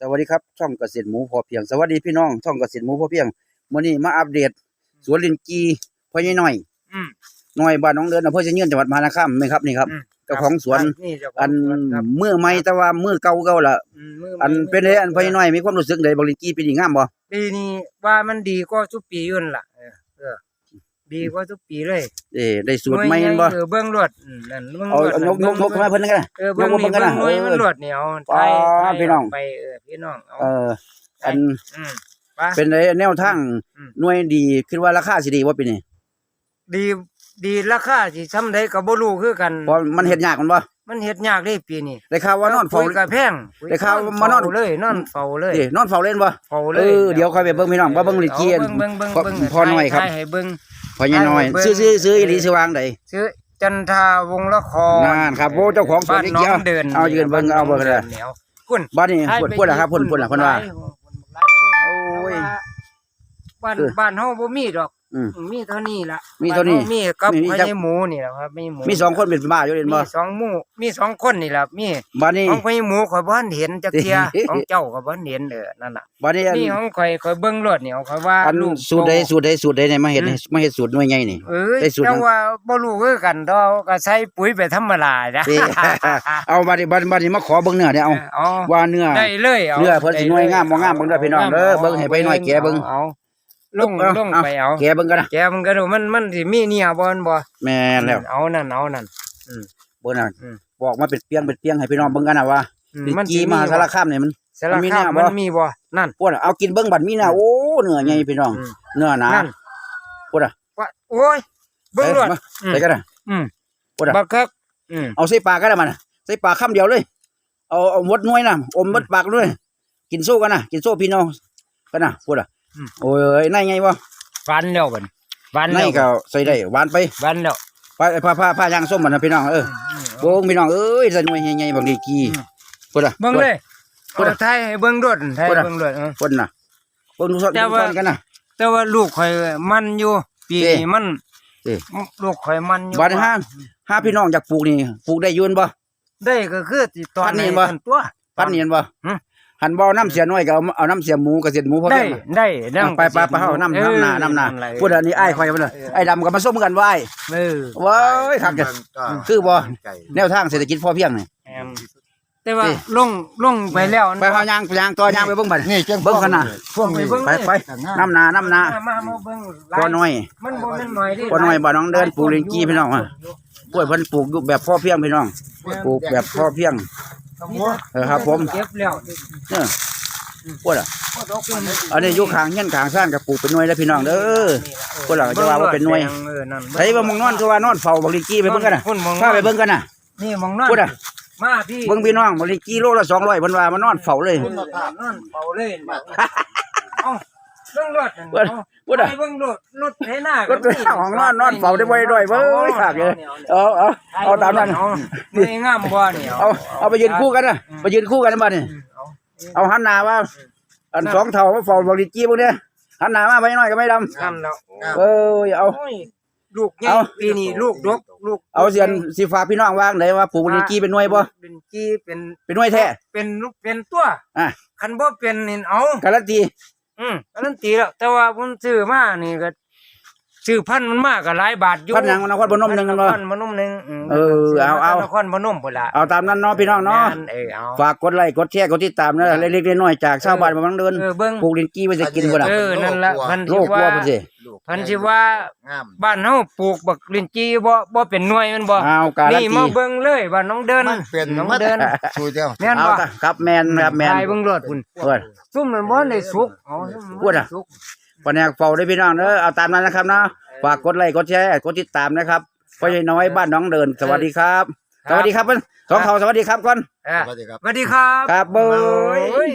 สวัสดีครับช่องเกษตรหมูพอเพียงสวัสดีพี่น้องช่องเกษตรหมูพอเพียงมื้อนี้มาอัปเดต สวนลินจีพ่อใหญ่น้อยอืมน้อยบ้านน้องเดินอำเภอเชียงยืนจังหวัดมหาสารคามไหมครับนี่ครับอืม เจ้าของสวนนี่เจ้าขอัองนสวนครับมือใหม่แต่ว่ามือเก่าเก่าล่ะอืมมืออันใหม่เป็นไดอันพ่อใหญ่น้อยมีความรู้สึกใดบ่ลินจีปีนี้งามบ่ปีนี้ว่ามันดีกว่าทุกปีอยุ่นนล่ะเออเออ ดีกว่าทุกปีเลยเอ้ได้สูตรใหม่หเห็น่นวยบ่ใหญ่เออเบื้องรวดอืมนั่นเบื้องเอารวดเอานกนกนกเบื้องมาเพิ่นกันนะเออเบื้องยกมานี้เบิ่งกันเบื้นะองหน่วยเออมันรวดเนี่ยเอาอ๋อไทยพี่น้องไปเออพี่น้องเอาเอออันอืมไปเป็นไดแนวทางอืมหน่วยดีคิดว่าราคาสิดีบ่ปีนี้ดีดีราคาสิซ้ำใดก็บ่รู้คือกันเพราะมันเฮ็ดยากมันบ่มันเฮ็ดยากเด้ปีนี้ได้ข่าวว่านอนเฝ้าปุ๋ยก็แพงปุ๋ยได้ข่าวมานอนเฝ้เลยนอนเฝ้าเลยเอ้นอนเฝ้าเล่นบ่เฝ้าเลเอยอเดี๋ยวค่อยไปเบิ่งพี่น้องว่าเบิ่งลิเกียนอาเบิ่งเบิ่งพอเบิ่งเบิ่งพอหน่อยครับถ่าให้เบิ่ง พอใหญ่น้อยให้เบิ่ง ซื้อซื้อซื้ออีหลีสิวางไดชื่อจันทาวงศ์ละครนั่นครับโอ้เจ้าของสวนบ้านลิน้อเกียงเดินเอายืนเบิ่งเอาเบิ่งเลยเหนียวคุณบ้านนี้พุ่นพุ่นล่ะครับพุ่นพุ่นล่ะเพิ่นว่า โอ้ย บ้านเออ บ้านเฮาบ่มีดอกอืม มีเท่านี้ล่ะมีเท่านี้บ้มีกับมีพจักญหมูนี่แหละครับพญหมูมีสองคนเป็นบ้าอยู่เล่นบ่มีสองหมู่มีสองคนนี่ล่ะมีบ้านนี้ ของพญหมูข่อยบ่ทันเห็นจักเที่ยเอ๊ะของเจ้าก็บ่ทันเห็นเด้อนั่นน่ะบ้านนี้อันนี่ของข่อยข่อยเบิ่งรถนี่เอาข่อยว่าอันลูกสูตรใดสูตรใดสูตรใดเนี่ยมาเฮ็ดให้มาเฮ็ดสูตรหน่วยใหญ่นี่ เอ้ยได้สูตรแต่หยังว่าบ่รู้คือกันดอกก็ใส่ปุ๋ยไปธรรมดาจ้ะเอ้เอาบ้านนี้บ้านบ้านนี้มาขอเบิ่งเนื้อเด้เอา เอาว่าเนื้อ ได้เลยเอาเนื้อเพิ่นสิหน่วยงามบ่งามเบิ่งเด้อพี่น้องเด้อเบิ่งให้ไปหน่อยแกะเบิ่ง เอา ลงเอาลงเอาไปเอาแกเบิ่งกันนะแกมันก็ดูมันมันสิมีเนี่ยบ่มันบ่แม่นแล้วเอานั่นเอานั่นเบิ่งน่ะอืมบอกมาเป็นเปียงเป็นเปียงให้พี่น้องเบิ่งกันน่ะว่าอืมลิมันกีสิมหาสารคามนี่มันสารมันมีคามแนวบ่มันมีบ่นั่นพวกน่ะเอากินเบิ่งบัดมีน่ะโอ้เนื้อใหญ่พี่น้องอืมเนื้อหนานั่นพูดอะว่าโอ้ยเบิ่งรถมาใส่กันน่ะอืมพูดอะบักคักอืมเอาใส่ปากก็ได้มันน่ะใส่ปากคำเดียวเลยเอาเอาหมดหน่วยน่ะอมหมดปากเลยกินโซ่กันน่ะกินโซ่พี่น้องกันน่ะพูดอะ โอ้ยนายไงวะฟันแล้วบัดฟันนาแล้ยวก็ใส่ได้หวานไปฟันแล้วผ้าผ้าผ้าผ้ายางส้มมันนะพี่น้องเอออืมโบ้งพี่น้องเอ้ยใส่หน่วยใหญ่ๆบางทีกีอืมพูดอะเบิ่งเลยพูดอะเอาไทยให้เบิ่งรถไทยพูดอะเบิ่งรถเออพูดน่ะเบิ่งดูซ้อนแต่ดูว่าซ้อนกันน่ะ แต่ว่าลูกข่อยมันอยู่ ปีเอ๊ะนี้มันเอ๊ะลูกข่อยมันอยู่บาดนี้ห้าห้าพี่น้องอยากปลูกนี่ปลูกได้อยืนบ่ได้ก็คือติดตอนพันนี่ให้บ่เพิ่นตัวพันเนียนบ่ หืมหันบ่เอาน้ำเสียน้อยก็เอาเอาน้ำเสียหมูกับเสียหมูพอได้เพียงน่ะได้อะไปไปไปเฮาน้ำน้ำหนาน้ำหนาเออพูดอันนี้ไอ้ายคอยมันเลยไอ้ดำกับมาส้มกันไว้เออว้ายคักเด้อ คือบ่ ไก่แนวทางเศรษฐกิจพอเพียงนี่แอมแต่ว่าสิลงลงไปแล้วไปเฮายางยางต่อยางไปเบิ่งบัดนี่จังเบิ่งกันน่ะพวกนี้เบิ่งไปไปน้ำหนาน้ำหนามามามาเบิ่งหลาพอน้อย มันบ่แม่นน้อยเดิพอน้อยบ่น้องเดินปลูกลิงกี้พี่น้องอะกล้วยเพิ่นปลูกอยู่แบบพอเพียงพี่น้อง ปลูกแบบพอเพียง เออครับผม เก็บแล้ว เนี่ยพูดอะอันนี้อยู่ข้างเฮียนข้างซ่านก็ปลูกเป็นหน่วยแล้วพี่น้องเด้อพวกเราจะว่าว่าเป็นหน่วยเออนั่นไผบ่มองนอนคือว่านอนเฝ้าบักลิงกี้ไปเบิ่งกันน่ะพุ่นมองพาไปเบิ่งกันน่ะนี่มองนอนพูดอะมาพี่เบิ่งพี่น้องบักลิงกี้โลละ200เพิ่นว่ามานอนเฝ้าเลยพุ่นนอนเป่าเลยเอ้าเบิ่งรถนั่นพูดอะเาพูดอะไปเบิ่งรถรถไถนารถไถนาของนอนนอนเฝ้าได้บ่ได้เว้ยคักเลยเอาเอาเอาตามนั้นเอาไม่งามบ่เนี่ยเอาเอาไปยืนคู่กันน่ะไปยืนคู่กันนะบัดนี้ เอาหันหน้าว่าอันสองเท่ามาเฝ้าบักลิงกี้พวกเนี้ยหันหน้ามาไปหน่อยก็ไม่ดำงามแล้วเอ้ยเอา โอ้ยลูกใหญ่เอา ปีนี้ลูกดกลูกเอาเสียนสิฝากพี่น้องว่างได้ว่าปลูกบักลิงกี้เป็นหน่วยบ่เป็นกี้เป็นเป็นหน่วยแท้ เป็นลูกเป็นตัวอะ คันบ่เป็นนี่เอาการันตีอืมการันตีแล้วแต่ว่าผมซื้อมานี่ก็ ซื้อพันธุ์มันมากก็หลายบาทอยู่พันหยังนครพนมหนึงกันบ่ พันธุ์พนมหนึงมเออเอาเอา นครพนมพุ่นล่ะเอาตามนั้นเนาะพี่น้องเนาะแม่เออเอา ฝากกดไลค์กดแชร์กดติดตามนะเล็กๆน้อยๆจากชาวบ้านบางเดินเออเบิ่ง ปลูกลินกี้ไว้จะกินบ่ล่ะเออนั่นล่ะพันโลธุ์กที่กลัวว่าพุ่นสิพันธุ์ที่ว่างามบ้านเฮาปลูกบักลิ้นจีบ่บ่เป็นหน่วยแมันบ่เอาการันนี่ตีมาเบิ่งเลยบ้านน้องเดินมันเป็นน้องมัดเดินสูเดียวแม่นเอาบ่ตะครับแมนครับแมนถ่ายเบิ่งรถพุ่นเพิ่นซุ่มมันบ่ได้สุกอ๋อซุ่มมันพูบ่ดได้อะสุก ปแนกเฝ้าได้พี่น้องเด้อเอาตามนั้นนะครับเนาะฝากกดไลค์กดแชร์กดติดตามนะครับพ่อใหญ่น้อยบ้านน้องเดินสวัสดีครับ สวัสดีครับเพิ่นสองเขาสวัสดีครับก่อนเออสวัสดีครับ สวัสดีครับ ครับเบ้ยโอ้ย